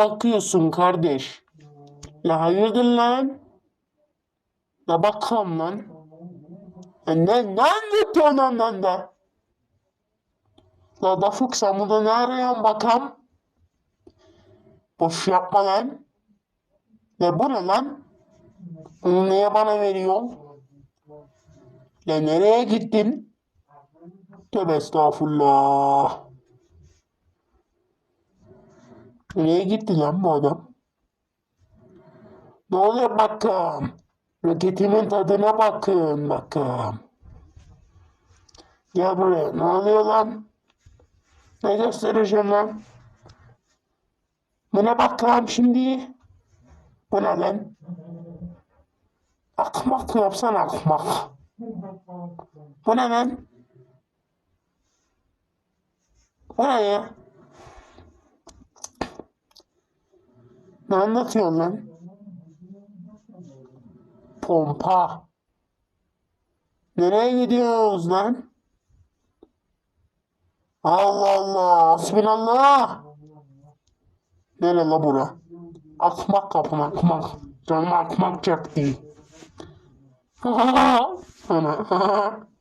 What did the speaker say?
bakıyorsun kardeş? La hayırdır lan? La bakalım lan. Ne, ne anlatıyorsun ondan da? La Dafuk sen burada ne arıyorsun bakalım? Boş yapma lan. Ne bu ne lan? Bunu niye bana veriyorsun? La nereye gittin? Tövbe estağfurullah. Nereye gitti lan bu adam? Ne oluyor bakalım? Roketimin tadına bakın bakalım. Gel buraya. Ne oluyor lan? Ne göstereceğim lan? Buna bakalım şimdi. Bu ne lan? Akmak yapsan akmak. Bu ne lan? Bu ne ya? Ne anlatıyorsun lan? Pompa. Nereye gidiyoruz lan? Allah Allah. Hasbinallah. Nere la bura? Akmak kapım akmak. Canım akmak çaktı. Ana.